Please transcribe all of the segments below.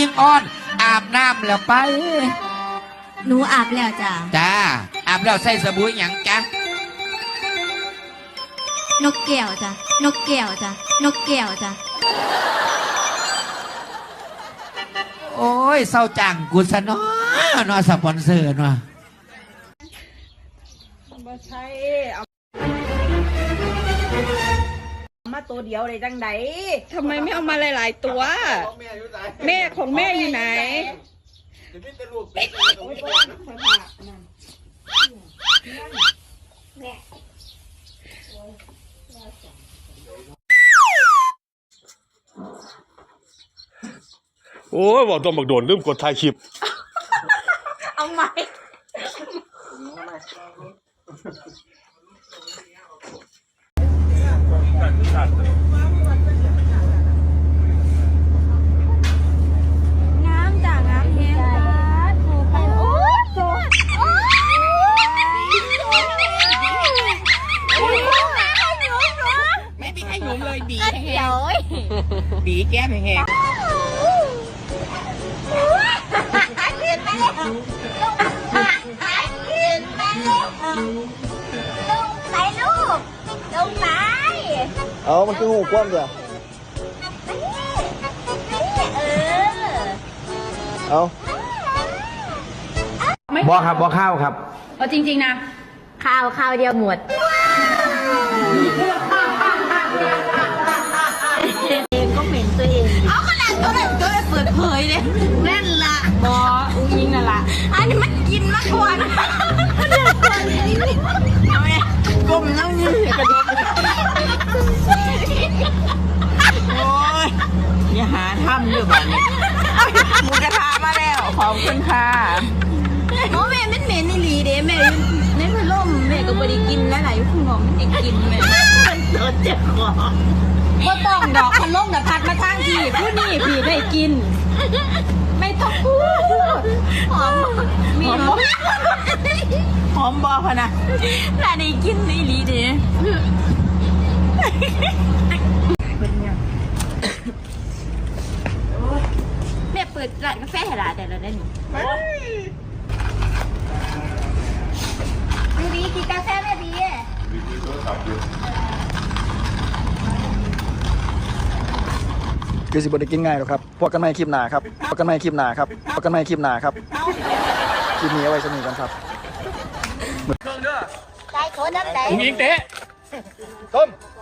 อิงอ่อน อาบน้ำแล้วไป หนูอาบแล้วจ้ะ จ้า อาบแล้วใส่สบู่หยังจ้ะนกแก้วจ้ะ นกแก้วจ้ะ นกแก้วจ้ะ โอ้ยเศร้าจังกูซะเนาะเนาะสปอนเซอร์เนาะ บ่ใช่เอา มาตัวเดียวเลยจังไดทำไมไม่เอามาหลาย ๆ ตัว แม่ของแม่อยู่ไหนโอ้ยบอกต้องบักโดนลืมกดถ่ายคลิป เอาไหม เอามันคือหูกว้างเดียวเออเอาบอครับบอข้าวครับเอาจริง ๆ นะ ข้าวข้าวเดียวหมดเองก็เหม็นตัวเอง เอาขนาดตัวนั้นตัวเปิดเผยเลยนั่นล่ะบออุ้งยิงนั่นล่ะอันนี้มันกินมากกว่านะเอาไงก้มนั่งยืนกระโดด โอ้ยอย่าหาทำอยู่บ้านนี้หมูกระทะมาแล้ว ขอบคุณค่ะโอ้แม่มันเหม็นนี่หลีเด้แม่ในพัดลมแม่ก็บ่ได้กินแล้วหลายๆคุณหมอมันได้กินแม่มันโดนเจ็บคอก็ต้องดอกพันลมน่ะพัดมาทางพี่ผู้นี่พี่ได้กิน ไม่ต้องพูดหอมมีหอมหอบ่มหอมบอพะนะน่าได้กินนี่หลีเด้ แม่เปิดร้านกาแฟให้หลานแต่ละได้นี่แม่บีกินกาแฟแม่บีคือสิบได้กินง่ายหรอกครับพวกกันไม่คลิปหนาครับพวกกันไม่คลิปหนาครับพวกกันไม่คลิปหนาครับคลิปนี้เอาไว้สนิทกันครับใจโคน้ำใจอุ้งยิงเตะ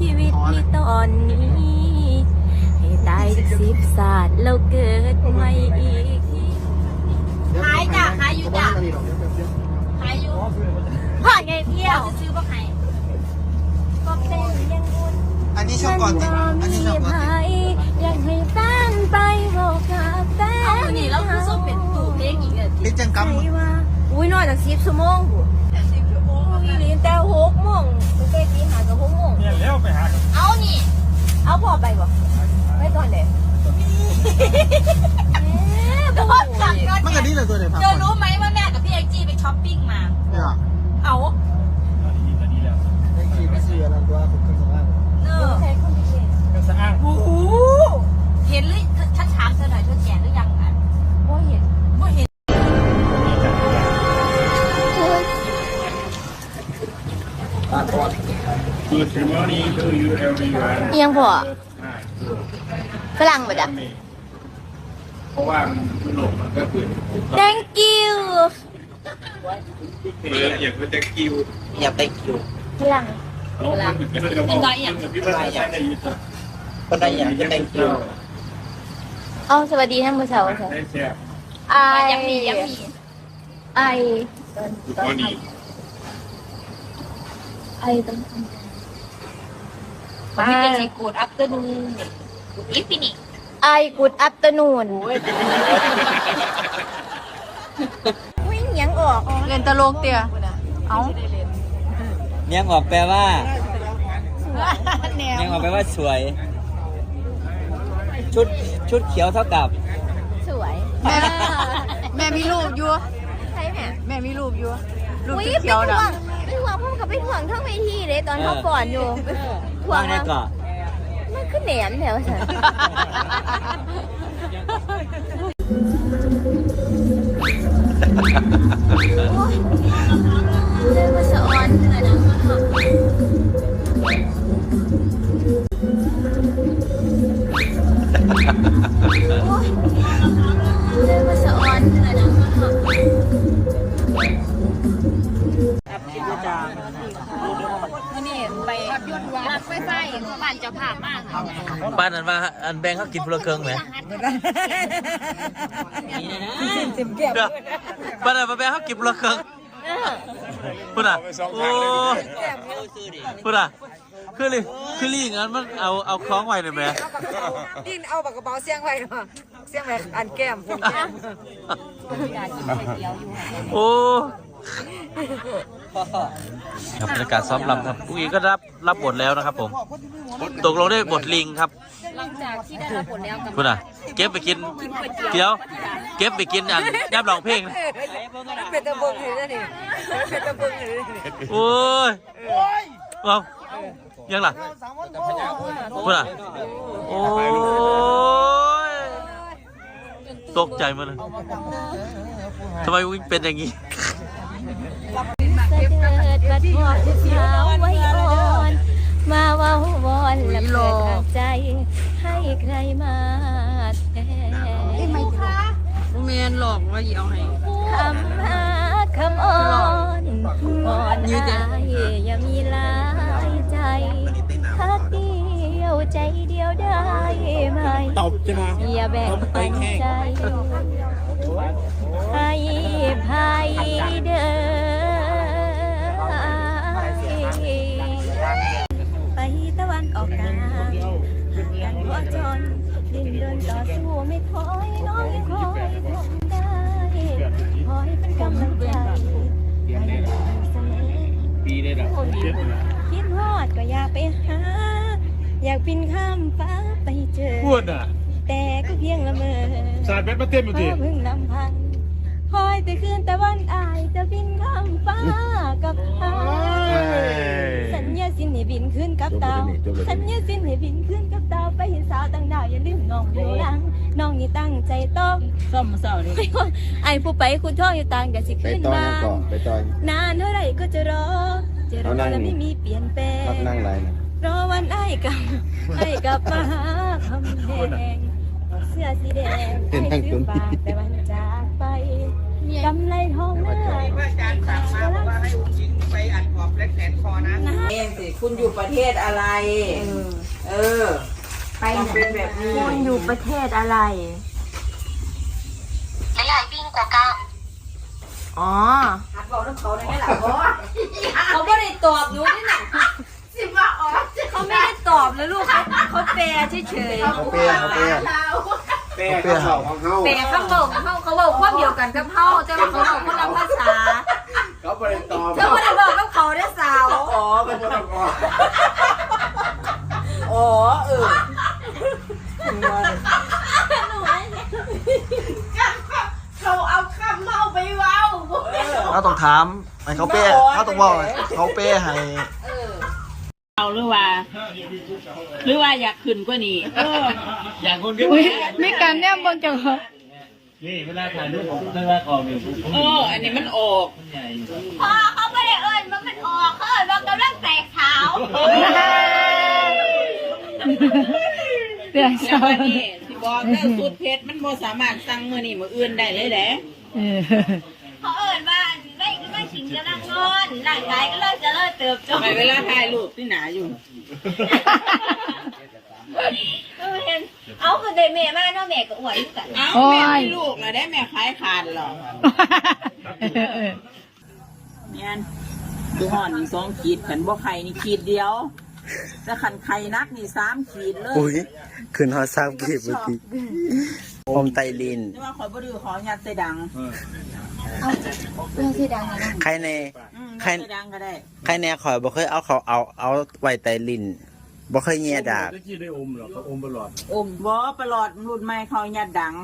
ชีวิตในตอนนี้ ให้ตายสิบศาสตร์แล้วเกิดใหม่อีกขายจ้ะขายอยู่จ้ะขายอยู่พ่อไงเที่ยวจะซื้อบ่ขายก็เป็นยังบุญอันนี้ชอบก่อนติอันนี้ชอบก่อนติอยากให้แฟนไปบอกกับแฟนเอาหนีแล้วคือส้มเป็นตู่เพลงอีกอะเป็นจังกรรมอุ้ยน้อนจากสิบชั่วโมงบุสิบ ชั่วโมงมีลีแต่หกโมงตั้งแต่ตีหากับหกโมงเนี่ยแล้วไปหาเอานี่ เอาพอไปบ่ไปก่อนเด็กก็สั่งก่อนมันก็ดีเลยตัวเดียวครับเธอรู้ไหมว่าแม่กับพี่เอ็กจีไปช้อปปิ้งมา เนี่ยเอาไอ้ขี่ไม่เสียแล้วตัวผมขึ้นสองล่างเออใช้คอมพิวเตอร์โอ้โหเห็นหรือ เอียงพอฝรั่งปะจ๊ะเพราะว่ามันหลบมันก็คือ thank you เอออย่างมันจะคิวอย่าไปคิวฝรั่งเป็นไรอย่างพี่ว่าใช่ในยูทูบก็ได้อย่างจะได้คิวเอาสวัสดีท่านผู้ชมค่ะได้แซ่บไอยังมียังมีไอก็ดีไอต้อง มีแต่สีกูดอัปเตอร์นูนอิฟฟินิไอกูดอัปเตอร์นูนวิ่งยังออกเล่นตลกเตียเอ้าเนียงออกแปลว่าเนียงออกแปลว่าสวย ชุดชุดเขียวเท่ากับ สวย แม่แม่มีรูปอยู่ใช่ไหมแม่มีรูปอยู่รูปอุ้ยสีไปเขียวถ่นะวง ไปถ่วงพ่อกับไปถ่วงทั้งเวทีเลยตอนเขาก่อนอยู่ถ่วว่างงในเกาะมันขึ้นแหนมแถวฉันเรื่องมันสะออนเลยนะเรื่องมันสะออนเลยนะวันนี้ไป รักไฟไฟบ้านเจ้าภาพมากค่ะบ้านนั้นว่าอันแบงเขากินพลเครื่องไหมบ้านนั้นมาแบงเขากินพลเครื่องพูดอะโอ้พูดอะคือลิคือลิงั้นมันเอาเอาคล้องไว้เลยไหมยิ่งเอาปากกระเป๋าเสียงไว้เนาะเสียงไว้อันแก้มผมแก้มโอ้ ครับบรรยากาศซ้อมรำครับอุ้งก็รับรับบทแล้วนะครับผม ตกลงได้บทลิงครับหลังจากที่ได้รับบทแล้วกับคุณอะ เก็บไปกินเดี๋ยว เก็บไปกินอันย่ำลองเพลงเป็นตะเบิงอยู่นั่นนี่เป็นตะเบิงอยู่นั่นนี่โอ้ยเอายังล่ะคุณอะโอ้ยตกใจมาเลยทำไมวิ่งเป็นอย่างนี้ เด็จบัดพอดสาวไว้อ่อน มาเว้าวอนและเปิดทางใจ ให้ใครมาแทนแมนหลอกว่าอย่าเอาให้คำหาคำอ่อนอ่อนอายอย่ามีลายใจทักเดียวใจเดียวได้ไหมตบจะมาอย่าแบ่งปันใจให้ภัยเดินันออกกลางห่ากันเพราะจน ดินเดินต่อสู้ไม่ถอยน้องยังคอยทำได้คอยเป็นกำลังใจให้เสมอปีได้หรอคิดฮอดก็อยากไปหา อยากบินข้ามฟ้าไปเจอ พูดอะ แต่ก็เพียงละเมอสาดเบ็ดมาเต็มอยู่เดิเพิ่งลำ คอยแต่คืนแต่วันอายจะบินข้ามฟ้ากับอายสัญญาสินให้บินขึ้นกับดาวสัญญาสินให้บินขึ้นกับดาวไปเห็นสาวต่างดาวอย่าลืมน้องอยู่หลังน้องนี่ตั้งใจต้องซ่อมมาเศร้าดิไอ้ผู้ไปคุณท่องอยู่ต่างอย่าสิไปขึ้นต่อมายังก่อนไปต่อนานเท่าไหร่ก็จะรอ จะรอเอานั่งและไม่มีเปลี่ยนแปลพักงนั่งไรนะรอวันไอ้กลับไอ้กลับมาหาคำแหงเสื้อสีแดงไอ้ซื้อฝากแต่วันจา กไปกำไรทองหน้าเองสิคุณอยู่ประเทศอะไร เออไปเป็นแบบนี้คุณอยู่ประเทศอะไรอ๋อเขาไม่ได้ตอบหนูนี่น่ะเขาไม่ได้ตอบเลยลูกเขาเขาแปลเฉยเขาเปี้ยเขาเปี้ยแป้เขาเขาของเขาๆแปลคำบอกเขาเขาบอกความเดียวกันกับเขาแต่ว่าเขาบอกคนละภาษาเขาบริตอบแล้วไม่ได้บอกกับเขาได้สาวอ๋อเป็นคนละก่อนอ๋อเออเขาเอาคำเมาไปเว้าเราต้องถามให้เขาเป้เขาต้องบอกเขาเป้ให้ เอาหรือว่า ห รือว่าอยากขึ้นกว่านี้อยากคนเดียวไม่กันเนี่ยบนจังหวะนี่เวลาถ่ายรูปผมเวลาออกเนี่ยผมเออ อันนี้มันออกใหญ่พอเขาไม่ได้เอิญมันมันออกเขาเอิญว่ากำลังแตกขาวเดี๋ยวแล้ววันนี้ที่บอกเรื่องสูตรเพชรมันบ่สามารถสั่งมือนี่มืออื่นได้เลยแหละเขาเอิญว่า ไม่ไม่ชิงกำลังนอนร่างกายก็เริ่มจะเริ่มเติบโตไปเวลาถ่ายรูปที่หนาอยู่ เออเห็นเอาคือได้แม่มาเนาะแม่ก็อวดอยู่กัน เอ้าแม่มีลูกแล้วได้แม่ขายขาดเหรอเนี่ยคือห่อนอีกสองขีดขันบ่ไข่นี่ขีดเดียวแต่ขันไข่นักนี่สามขีดเลยอุ้ยคืนฮอตซาบกีบเมื่อกี้อมไตลินแต่ว่าขอยบ่ดื้อขอยัดใส่ดังเรื่อ งที่ดังนะใครใน อืมใครยัดใส่ดังก็ได้ใครแน่ขอยบ่เคยเอาเขาเอาเอาไว้ไตลินบ่เคยแย่ดาบตะกี้ได้อมเหรอเขาอมตลอดอมบ่ประหลอดรุ่นใหม่เขายัดดัง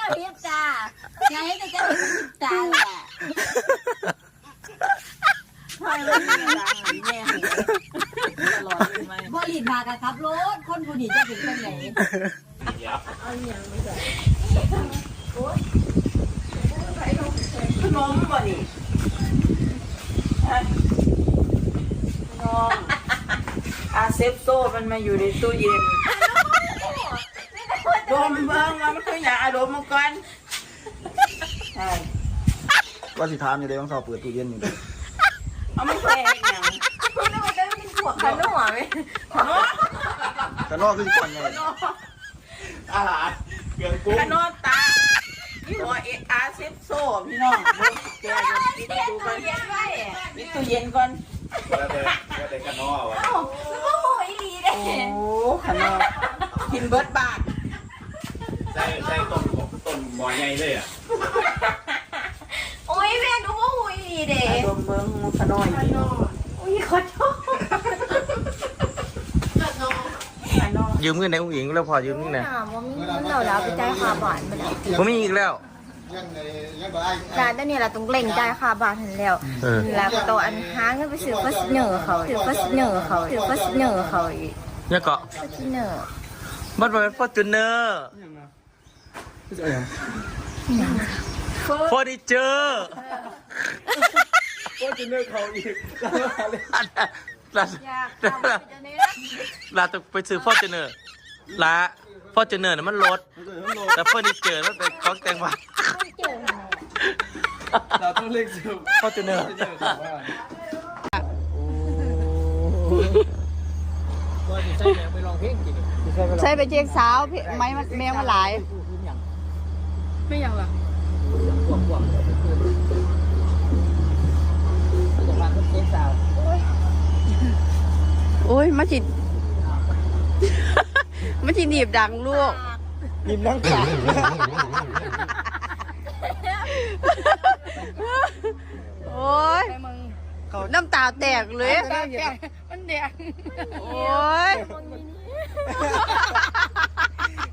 ก็เรียกจ้าอย่าให้แต่จะเรียกจ้าแหละใช่แล้วยัดดังแม่ให้ ตลอดรุ่นใหม่บริบากันครับรถคนผู้นี้จะเป็นคนไหนขนมบ่นี่ฮะน้องอาเซฟโซมันมาอยู่ในตู้เย็นดมเบิ่งว่ามันคืออย่างอารมณ์มาก่อนใช่ก็สิถามอยู่เลยต้องสอบเปิดตู้เย็นอยู่เอาไม่แพ้อย่างคุณนึก ว่าจะเป็นพวกขนมไหมแต่นอกคือสิก่อนไงอาหารเกลือกุ้งขนมตายี่ห้อเออาเซฟโซพี่น้องเบิ่งแกเดี๋ยวปิดตู้ก่อนปิดตู้เย็นก่อนแล้วแต่แล้วแต่กันนอวะโอ้โหอีหลีเด้โอ้ขนมกินเบิร์ดบาทใส่ใส่ต้นต้นหมอใหญ่เลยอะโอ้ยแม่หนูโมโหอีหลีเด้อารมณ์เบิ่งขนมอุ้ยขอโทษ ขนม ยืมเงินในอุ้งอิงแล้วพอยืมเงินไหนถามว่ามีเงินเราแล้วไปจ่ายค่าบ้านมาแล้วผมมีอีกแล้วร้านนี้เราต้องเล่งจ่ายค่าบ้านทันแล้วเออ แล้วก็ตัวอันหาเงินไปซื้อฟัสเนอร์เขาซื้อฟัสเนอร์เขาซื้อฟัสเนอร์เขาอีกเนี่ยเกาะฟัสเนอร์มันเป็นฟอร์จูเนอร์เฟอร์นิเจอร์โคตรเนื้อเขาอีก ลาลาต้องไปซื้อฟอร์จูเนอร์ลาฟอร์จูเนอร์น่ะมันรถแต่เฟอร์นิเจอร์มันเป็นของแต่งบ้านเราต้องเรียกชื่อฟอร์จูเนอร์ใช่ไปเจียงสาวเพไม้มันแมวมาหลายไม่ยังหรอ โอ้ยมาจิมาจิหนีบดังลูก ยิ้มนั่งขาโอ้ยน้ำตาแตกเลย มันแดงโอ้ย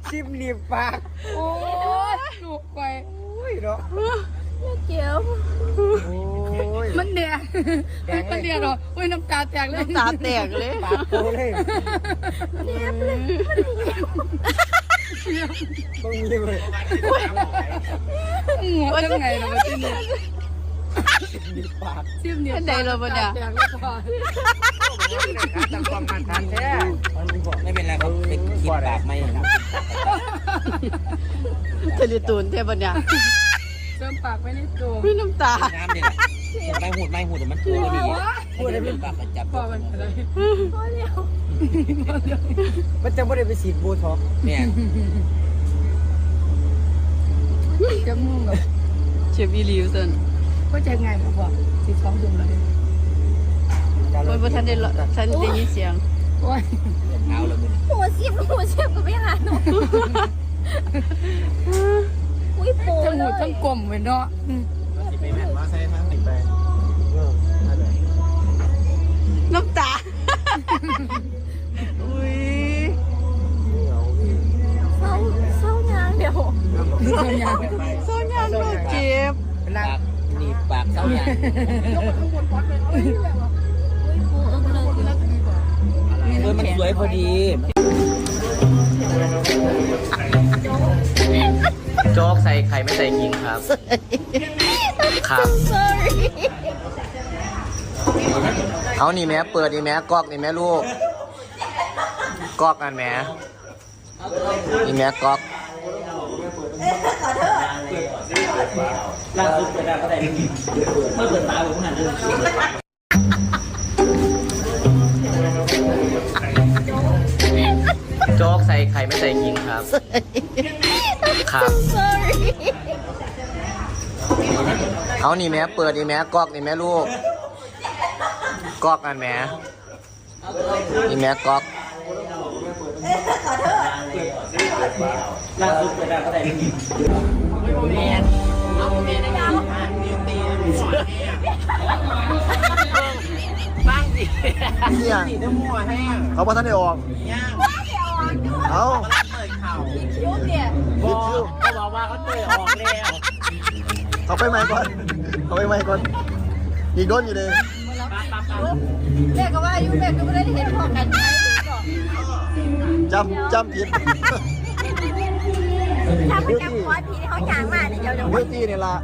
ชิมหนีบปาก โอ้ยหนุกไปอุ้ยเนาะ เจียว โอ้ยมันแดงมันแดงเหรอโอ้ยน้ำตาแตกเลย น้ำตาแตกเลยปากโตเลยต้องมีเลยหัวจังไงเราที่นี่ซิมเนี่ยใดเราปะเนี่ยจังความมันทันแท้ไม่เป็นไรครับเป็นคิดปากไม่ครับเทลิตูนเทปะเนี่ย เติมปากไว้ในตัวพี่น้ำตา น้ำเด็ดไม่หูดไม่หูดมันคือดีพูดได้เป็นปากจับพอมันอะไรมันจะไม่ได้ไปฉีดโบท็อกเนี่ยจะมุ่งแบบเชฟอีลิวสันก็จะไงมาบอกสิสองดุมเลยโอ้ยพอทันได้ทันได้ยินเสียงโอ้ยเท้าแล้วมึงหัวเสียบหัวเสียบก็ไม่หาหนู อุ้ยโปทั้งหเลมูยทั้งกลมเว้ยเนาะไปแม่มาใส่มาติดไปน้ำตา อุ้ยเศร้าเศร้างานเดี๋ยวโซนยางโซนยางโดนเจ็บปากหนีบปากเท้าอย่างอุ้ยโปเออเลยเออมันสวยพอดีโจ๊กใส่ไข่ไม่ใส่ขิงครับ ครับ sorry เอานี่แม่เปิดนี่แม่กอกนี่แม่ลูก กอกอันแม่นี่แม่กอกล่าสุดเปิดได้ก็ได้เมื่อเปิดตาผมขนาดนั้นโจ๊กใส่ไข่ไม่ใส่ขิงครับ ครับ sorry เอานี่แม่เปิดนี่แม่กอกนี่แม่ลูก กอกอันแม่นี่แม่กอกเนี่ยเขาบอกท่านได้ออกเอา คิวเนี่ยคิวเขาบอกว่าเขาเตยออกแล้วเขาไปใหม่ก่อนเขาไปใหม่ก่อนอีกโดนอยู่เลยแม่ก็ว่าอายุแม่ก็ไม่ได้เห็นพ่อกันจำจำผิดถ้าไปจับคอผีเขาจางมาเนี่ยเดี๋ยวเดี๋ยวบิวตี้นี่ละ